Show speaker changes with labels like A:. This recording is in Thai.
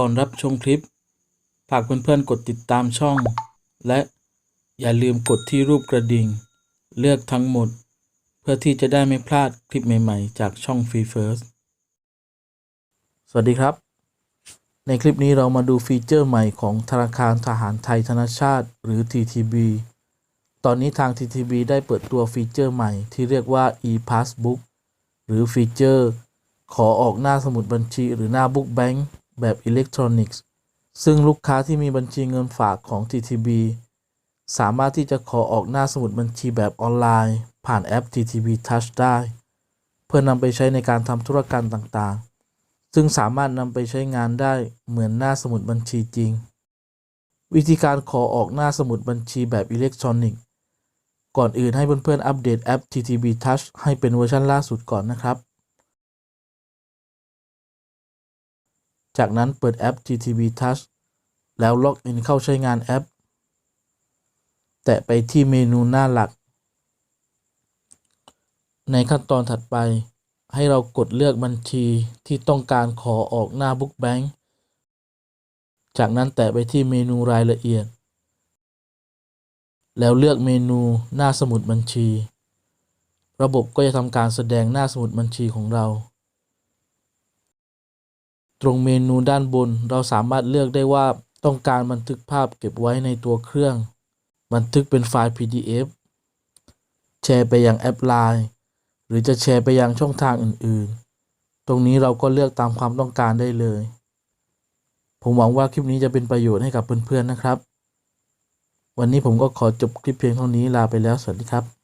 A: ก่อนรับชมคลิป ฝากเพื่อนๆกดติดตามช่อง และอย่าลืมกดที่รูปกระดิ่ง เลือกทั้งหมด เพื่อที่จะได้ไม่พลาดคลิปใหม่ๆ จากช่อง Free First สวัสดีครับ ในคลิปนี้เรามาดูฟีเจอร์ใหม่ของธนาคารทหารไทยธนชาติ หรือ TTB ตอนนี้ทาง TTB ได้เปิดตัวฟีเจอร์ใหม่ที่เรียกว่า e-passbook หรือฟีเจอร์ ขอออกหน้าสมุดบัญชีหรือหน้าบุ๊ก แบบบอิเล็กทรอนิกส์ ซึ่งลูกค้าที่มีบัญชีเงินฝากของ TTB สามารถที่จะขอออกหน้าสมุดบัญชีแบบออนไลน์ ผ่านแอป TTB Touch ได้ เพื่อนำไปใช้ในการทำธุรกรรมต่างๆ ซึ่งสามารถนำไปใช้งานได้เหมือนหน้าสมุดบัญชีจริง วิธีการขอออกหน้าสมุดบัญชีแบบอิเล็กทรอนิกส์ ก่อนอื่นให้เพื่อนๆอัปเดตแอป TTB Touch ให้เป็นเวอร์ชันล่าสุดก่อนนะครับ จากนั้นเปิดแอป TTB Touch แล้วล็อกอินเข้าใช้งานแอป แตะไปที่เมนูหน้าหลัก ในขั้นตอนถัดไป ให้เรากดเลือกบัญชีที่ต้องการขอออกหน้าบุ๊กแบงค์จากนั้นแตะไปที่เมนูรายละเอียด แล้วเลือกเมนูหน้าสมุดบัญชี ระบบก็จะทำการแสดงหน้าสมุดบัญชีของเรา ตรงเมนูด้านบน เราสามารถเลือกได้ว่าต้องการบันทึกภาพเก็บไว้ในตัวเครื่อง บันทึกเป็นไฟล์ PDF แชร์ไปยังแอป Line หรือจะแชร์ไปยังช่องทางอื่นๆ ตรงนี้เราก็เลือกตามความต้องการได้เลย ผมหวังว่าคลิปนี้จะเป็นประโยชน์ให้กับเพื่อนๆนะครับ วันนี้ผมก็ขอจบคลิปเพียงเท่านี้ลาไปแล้วสวัสดีครับ